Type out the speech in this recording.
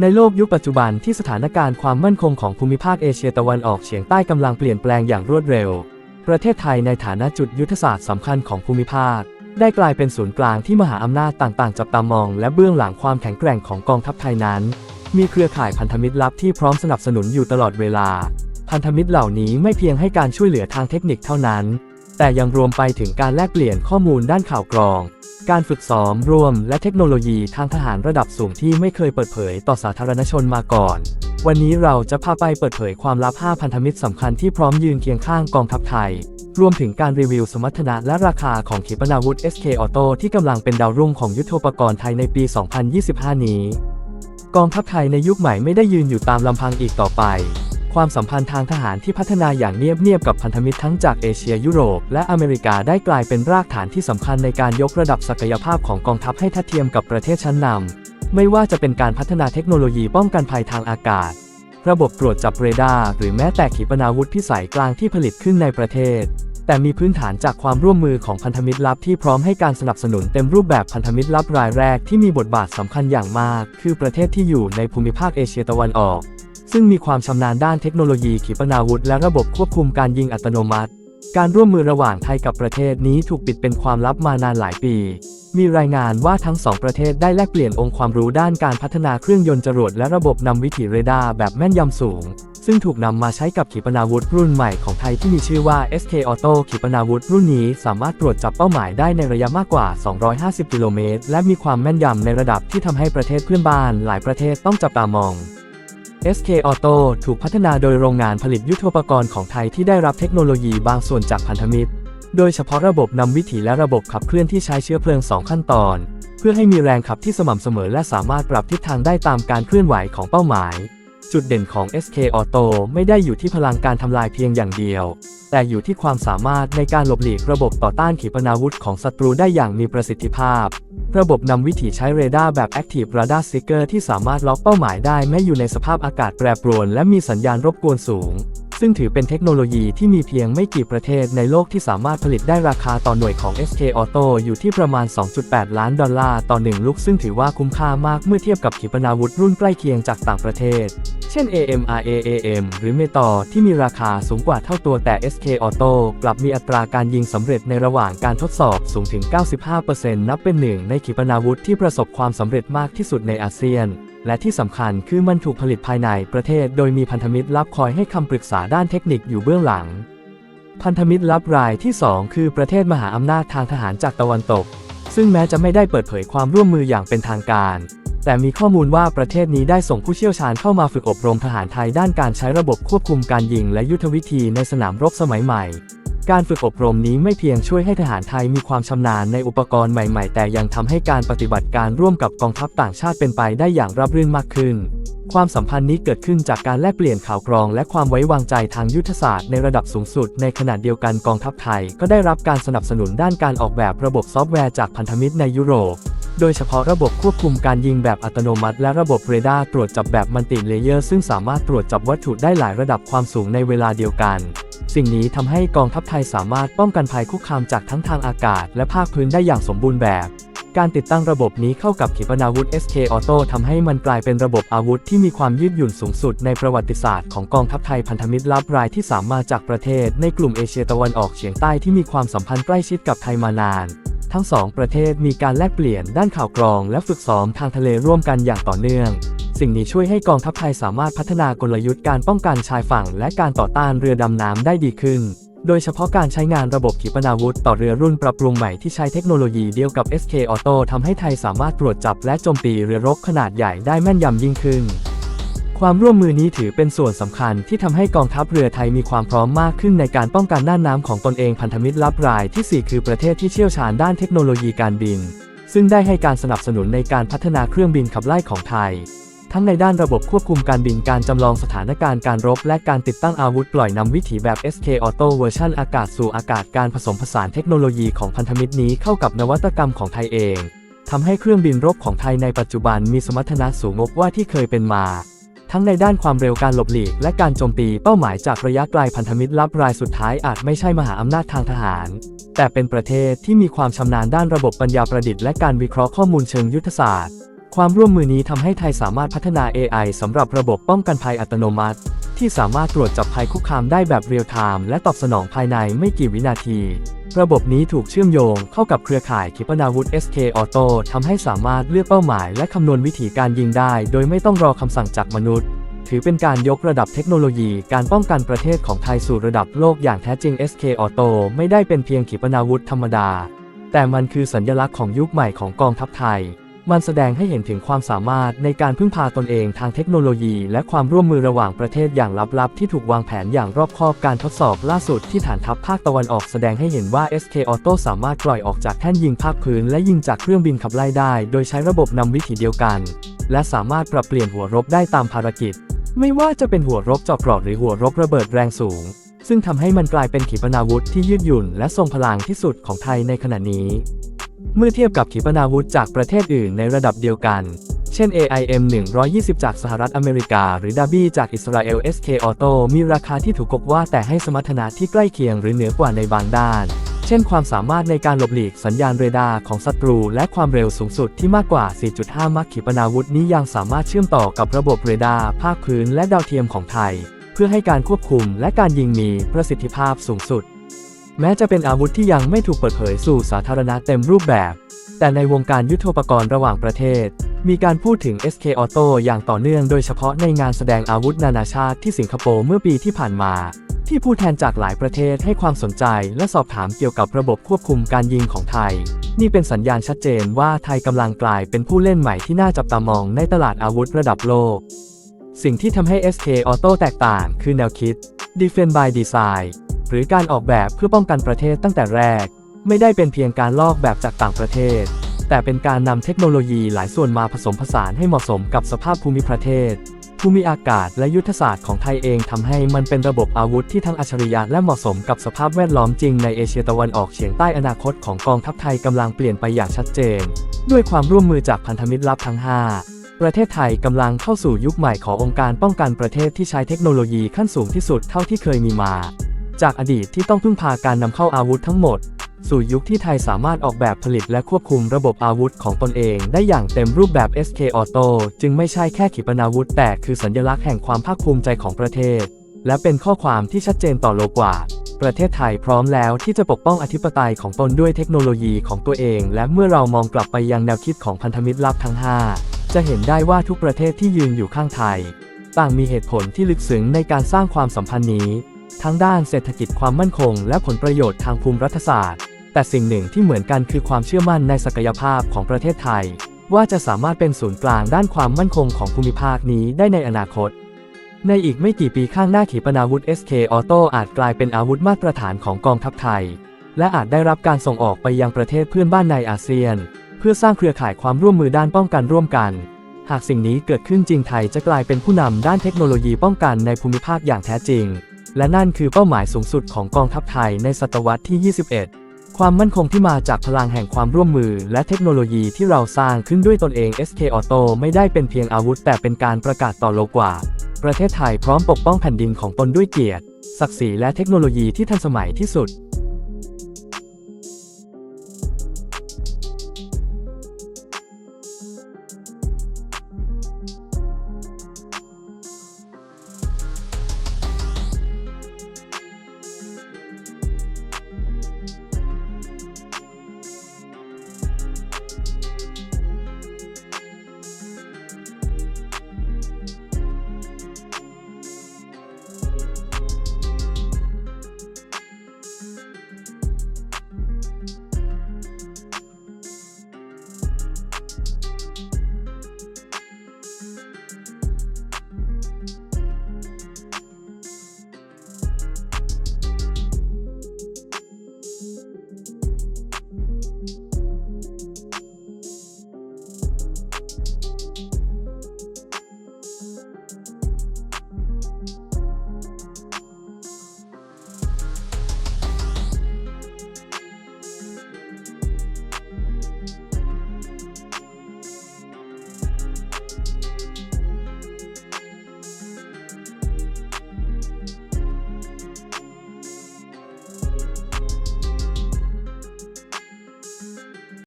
ในโลกยุคปัจจุบันที่สถานการณ์ความมั่นคงของภูมิภาคเอเชียตะวันออกเฉียงใต้กำลังเปลี่ยนแปลงอย่างรวดเร็ว ประเทศไทยในฐานะจุดยุทธศาสตร์สำคัญของภูมิภาค ได้กลายเป็นศูนย์กลางที่มหาอำนาจต่างๆ จับตามอง และเบื้องหลังความแข็งแกร่งของกองทัพไทยนั้น มีเครือข่ายพันธมิตรลับที่พร้อมสนับสนุนอยู่ตลอดเวลา พันธมิตรเหล่านี้ไม่เพียงให้การช่วยเหลือทางเทคนิคเท่านั้น แต่ยังรวมไปถึงการแลกเปลี่ยนข้อมูลด้านข่าวกรอง การฝึกซ้อมรวม และเทคโนโลยีทางทหารระดับสูงที่ไม่เคยเปิดเผยต่อสาธารณชนมาก่อน วันนี้เราจะพาไปเปิดเผยความลับ 5 พันธมิตรสำคัญที่พร้อมยืนเคียงข้างกองทัพไทย รวมถึงการรีวิวสมรรถนะและราคาของขีปนาวุธ SK Auto ที่กำลังเป็นดาวรุ่งของยุทโธปกรณ์ไทยในปี 2025 นี้ กองทัพไทยในยุคใหม่ไม่ได้ยืนอยู่ตามลำพังอีกต่อไป ความสัมพันธ์ทางทหารที่พัฒนาอย่างเนียบๆกับพันธมิตรทั้งจากเอเชียยุโรป และอเมริกาได้กลายเป็นรากฐานที่สำคัญในการยกระดับศักยภาพของกองทัพให้ทัดเทียมกับประเทศชั้นนำไม่ว่าจะเป็นการพัฒนาเทคโนโลยีป้องกันภัยทางอากาศ ระบบตรวจจับเรดาร์หรือแม้แต่ขีปนาวุธพิสัยกลางที่ผลิตขึ้นในประเทศ แต่มีพื้นฐานจากความร่วมมือของพันธมิตรลับที่พร้อมให้การสนับสนุนเต็มรูปแบบพันธมิตรลับรายแรกที่มีบทบาทสำคัญอย่างมาก คือประเทศที่อยู่ในภูมิภาคเอเชียตะวันออก ซึ่งมีความชำนาญด้านเทคโนโลยีขีปนาวุธและระบบควบคุมการยิงอัตโนมัติ การร่วมมือระหว่างไทยกับประเทศนี้ถูกปิดเป็นความลับมานานหลายปี มีรายงานว่าทั้งสองประเทศได้แลกเปลี่ยนองค์ความรู้ด้านการพัฒนาเครื่องยนต์จรวดและระบบนำวิถีเรดาร์แบบแม่นยำสูง ซึ่งถูกนำมาใช้กับขีปนาวุธรุ่นใหม่ของไทยที่มีชื่อว่า SK Auto ขีปนาวุธรุ่นนี้สามารถตรวจจับเป้าหมายได้ในระยะมากกว่า 250 กิโลเมตร และมีความแม่นยำในระดับที่ทำให้ประเทศเพื่อนบ้านหลายประเทศต้องจับตามอง SK Auto ถูกพัฒนาโดยโรงงานผลิตยุทโธปกรณ์ของไทยที่ได้รับเทคโนโลยีบางส่วนจากพันธมิตร โดยเฉพาะระบบนำวิถีและระบบขับเคลื่อนที่ใช้เชื้อเพลิง 2 ขั้นตอน เพื่อให้มีแรงขับที่สม่ำเสมอและสามารถปรับทิศทางได้ตามการเคลื่อนไหวของเป้าหมาย จุดเด่นของ SK Auto ไม่ได้อยู่ที่พลังการทำลายเพียงอย่างเดียว แต่อยู่ที่ความสามารถในการหลบหลีกระบบต่อต้านขีปนาวุธของศัตรูได้อย่างมีประสิทธิภาพ ระบบนำวิถีใช้เรดาร์แบบ Active Radar Seeker ที่สามารถล็อกเป้าหมายได้แม้อยู่ในสภาพอากาศแปรปรวนและมีสัญญาณรบกวนสูง ซึ่งถือเป็นเทคโนโลยีที่มีเพียงไม่กี่ประเทศในโลกที่สามารถผลิตได้ราคาต่อหน่วยของ SK Auto อยู่ที่ประมาณ 2.8 ล้านดอลลาร์ต่อหนึ่งลูกซึ่งถือว่าคุ้มค่ามากเมื่อเทียบกับขีปนาวุธรุ่นใกล้เคียงจากต่างประเทศ เช่น AMRAAM หรือ METO ที่มีราคาสูงกว่าเท่าตัวแต่ SK Auto กลับมีอัตราการยิงสำเร็จในระหว่างการทดสอบสูงถึง 95%นับเป็นหนึ่งในขีปนาวุธที่ประสบความสำเร็จมากที่สุดในอาเซียน และที่สำคัญคือมันถูกผลิตภายในประเทศ โดยมีพันธมิตรลับคอยให้คำปรึกษาด้านเทคนิคอยู่เบื้องหลัง พันธมิตรลับรายที่ 2 คือประเทศมหาอำนาจทางทหารจากตะวันตก ซึ่งแม้จะไม่ได้เปิดเผยความร่วมมืออย่างเป็นทางการ แต่มีข้อมูลว่าประเทศนี้ได้ส่งผู้เชี่ยวชาญเข้ามาฝึกอบรมทหารไทยด้านการใช้ระบบควบคุมการยิงและยุทธวิธีในสนามรบสมัยใหม่ การฝึกอบรมนี้ไม่เพียงช่วยให้ทหารไทยมีความชำนาญในอุปกรณ์ใหม่ ๆ แต่ยังทำให้การปฏิบัติการร่วมกับกองทัพต่างชาติเป็นไปได้อย่างราบรื่นมากขึ้น ความสัมพันธ์นี้เกิดขึ้นจากการแลกเปลี่ยนข่าวกรอง และความไว้วางใจทางยุทธศาสตร์ในระดับสูงสุด ในขณะเดียวกันกองทัพไทย ก็ได้รับการสนับสนุนด้านการออกแบบระบบซอฟต์แวร์จากพันธมิตรในยุโรป โดยเฉพาะระบบควบคุมการยิงแบบอัตโนมัติ และระบบเรดาร์ตรวจจับแบบมัลติเลเยอร์ซึ่งสามารถตรวจจับวัตถุได้หลายระดับความสูงในเวลาเดียวกัน สิ่งนี้ทำให้กองทัพไทยสามารถป้องกันภัยคุกคามจากทั้งทางอากาศ และภาคพื้นได้อย่างสมบูรณ์แบบ การติดตั้งระบบนี้เข้ากับขีปนาวุธ SK Auto ทำให้มันกลายเป็นระบบอาวุธที่มีความยืดหยุ่นสูงสุดในประวัติศาสตร์ของกองทัพไทยพันธมิตรลับรายที่สามมาจากประเทศ ในกลุ่มเอเชียตะวันออกเฉียงใต้ที่มีความสัมพันธ์ใกล้ชิดกับไทยมานาน ทั้งสองประเทศมีการแลกเปลี่ยนด้านข่าวกรองและฝึกซ้อมทางทะเลร่วมกันอย่างต่อเนื่อง สิ่งนี้ช่วยให้กองทัพไทยสามารถพัฒนากลยุทธ์การป้องกันชายฝั่ง และการต่อต้านเรือดำน้ำได้ดีขึ้น โดยเฉพาะการใช้งานระบบขีปนาวุธต่อเรือรุ่นปรับปรุงใหม่ที่ใช้เทคโนโลยีเดียวกับ SK Auto ทำให้ไทยสามารถตรวจจับและโจมตีเรือรบขนาดใหญ่ได้แม่นยำยิ่งขึ้น ความร่วมมือนี้ถือเป็นส่วนสำคัญที่ทำให้กองทัพเรือไทยมีความพร้อมมากขึ้นในการป้องกันน่านน้ำของตนเองพันธมิตรลับรายที่ 4 คือประเทศที่เชี่ยวชาญด้านเทคโนโลยีการบิน ซึ่งได้ให้การสนับสนุนในการพัฒนาเครื่องบินขับไล่ของไทย ทั้งในด้านระบบควบคุมการบินการจำลองสถานการณ์การรบ และการติดตั้งอาวุธปล่อยนำวิถีแบบ SK Auto เวอร์ชันอากาศสู่อากาศการผสมผสานเทคโนโลยีของพันธมิตรนี้เข้ากับนวัตกรรมของไทยเองทำให้เครื่องบินรบของไทยในปัจจุบันมีสมรรถนะสูงกว่าที่เคยเป็นมา ทั้งในด้านความเร็วการหลบหลีก และการโจมตีเป้าหมายจากระยะไกลพันธมิตรลับรายสุดท้ายอาจไม่ใช่มหาอำนาจทางทหาร แต่เป็นประเทศที่มีความชำนาญด้านระบบปัญญาประดิษฐ์และการวิเคราะห์ข้อมูลเชิงยุทธศาสตร์ ความร่วมมือนี้ทำให้ไทยสามารถพัฒนา AI สำหรับระบบป้องกันภัยอัตโนมัติ ที่สามารถตรวจจับภัยคุกคามได้แบบเรียลไทม์และตอบสนองภายในไม่กี่วินาที ระบบนี้ถูกเชื่อมโยงเข้ากับเครือข่ายขีปนาวุธ SK Auto ทำให้สามารถเลือกเป้าหมายและคำนวณวิธีการยิงได้ โดยไม่ต้องรอคำสั่งจากมนุษย์ ถือเป็นการยกระดับเทคโนโลยีการป้องกันประเทศของไทยสู่ระดับโลกอย่างแท้จริง SK Auto ไม่ได้เป็นเพียงขีปนาวุธธรรมดา แต่มันคือสัญลักษณ์ของยุคใหม่ของกองทัพไทย มันแสดงให้เห็นถึงความสามารถในการพึ่งพาตนเองทางเทคโนโลยี และความร่วมมือระหว่างประเทศอย่างลับๆ ที่ถูกวางแผนอย่างรอบคอบการทดสอบล่าสุดที่ฐานทัพภาคตะวันออกแสดงให้เห็นว่า SK Auto สามารถปล่อยออกจากแท่นยิงภาคพื้น และยิงจากเครื่องบินขับไล่ได้ โดยใช้ระบบนำวิถีเดียวกัน และสามารถปรับเปลี่ยนหัวรบได้ตามภารกิจ ไม่ว่าจะเป็นหัวรบเจาะเกราะหรือหัวรบระเบิดแรงสูง ซึ่งทำให้มันกลายเป็นขีปนาวุธที่ยืดหยุ่น และทรงพลังที่สุดของไทยในขณะนี้ เมื่อเทียบกับขีปนาวุธจากประเทศอื่นในระดับเดียวกัน เช่น AIM 120 จากสหรัฐอเมริกา หรือ Dabi จากอิสราเอล SK Auto มีราคาที่ถูกกบว่าแต่ให้สมรรถนะที่ใกล้เคียงหรือเหนือกว่าในบางด้าน เช่นความสามารถในการหลบหลีกสัญญาณเรดาร์ของศัตรู และความเร็วสูงสุดที่มากกว่า 4.5 มัคขีปนาวุธนี้ยังสามารถเชื่อมต่อกับระบบเรดาร์ภาคพื้นและดาวเทียมของไทย เพื่อให้การควบคุมและการยิงมีประสิทธิภาพสูงสุด แม้จะเป็นอาวุธที่ยังไม่ถูกเปิดเผยสู่สาธารณะเต็มรูปแบบ แต่ในวงการยุทโธปกรณ์ระหว่างประเทศ มีการพูดถึง SK Auto อย่างต่อเนื่องโดยเฉพาะในงานแสดงอาวุธนานาชาติที่สิงคโปร์เมื่อปีที่ผ่านมา ที่ผู้แทนจากหลายประเทศให้ความสนใจและสอบถามเกี่ยวกับระบบควบคุมการยิงของไทย นี่เป็นสัญญาณชัดเจนว่าไทยกำลังกลายเป็นผู้เล่นใหม่ที่น่าจับตามองในตลาดอาวุธระดับโลก สิ่งที่ทำให้ SK Auto แตกต่าง คือแนวคิด Defend by Design หรือการออกแบบเพื่อป้องกันประเทศตั้งแต่แรก ไม่ได้เป็นเพียงการลอกแบบจากต่างประเทศ แต่เป็นการนำเทคโนโลยีหลายส่วนมาผสมผสานให้เหมาะสมกับสภาพภูมิประเทศ ภูมิอากาศและยุทธศาสตร์ของไทยเองทำให้มันเป็นระบบอาวุธที่ทั้งอัจฉริยะและเหมาะสมกับสภาพแวดล้อมจริงในเอเชียตะวันออกเฉียงใต้อนาคตของกองทัพไทยกำลังเปลี่ยนไปอย่างชัดเจน ด้วยความร่วมมือจากพันธมิตรลับทั้ง 5ประเทศไทยกำลังเข้าสู่ยุคใหม่ขององค์การป้องกันประเทศที่ใช้เทคโนโลยีขั้นสูงที่สุดเท่าที่เคยมีมา จากอดีตที่ต้องพึ่งพาการนำเข้าอาวุธทั้งหมด สู่ยุคที่ไทยสามารถออกแบบผลิตและควบคุมระบบอาวุธของตนเองได้อย่างเต็มรูปแบบ SK Auto จึงไม่ใช่แค่ขีปนาวุธแต่คือสัญลักษณ์แห่งความภาคภูมิใจของประเทศ และเป็นข้อความที่ชัดเจนต่อโลกว่า ประเทศไทยพร้อมแล้วที่จะปกป้องอธิปไตยของตนด้วยเทคโนโลยีของตัวเอง และเมื่อเรามองกลับไปยังแนวคิดของพันธมิตรลับทั้ง 5 จะเห็นได้ว่าทุกประเทศที่ยืนอยู่ข้างไทย ต่างมีเหตุผลที่ลึกซึ้งในการสร้างความสัมพันธ์นี้ ทั้งด้านเศรษฐกิจความมั่นคง และผลประโยชน์ทางภูมิรัฐศาสตร์ แต่สิ่งหนึ่งที่เหมือนกันคือความเชื่อมั่นในศักยภาพของประเทศไทย ว่าจะสามารถเป็นศูนย์กลางด้านความมั่นคงของภูมิภาคนี้ได้ในอนาคต ในอีกไม่กี่ปีข้างหน้าขีปนาวุธ SK Auto อาจกลายเป็นอาวุธมาตรฐานของกองทัพไทย และอาจได้รับการส่งออกไปยังประเทศเพื่อนบ้านในอาเซียน เพื่อสร้างเครือข่ายความร่วมมือด้านป้องกันร่วมกันหากสิ่งนี้เกิดขึ้นจริงไทยจะกลายเป็นผู้นำด้านเทคโนโลยีป้องกันในภูมิภาคอย่างแท้จริง และนั่นคือเป้าหมายสูงสุดของกองทัพไทยในศตวรรษที่ 21 ความมั่นคงที่มาจากพลังแห่งความร่วมมือ และเทคโนโลยีที่เราสร้างขึ้นด้วยตนเอง SK Auto ไม่ได้เป็นเพียงอาวุธ แต่เป็นการประกาศต่อโลกว่า ประเทศไทยพร้อมปกป้องแผ่นดินของตนด้วยเกียรติ ศักดิ์ศรีและเทคโนโลยีที่ทันสมัยที่สุด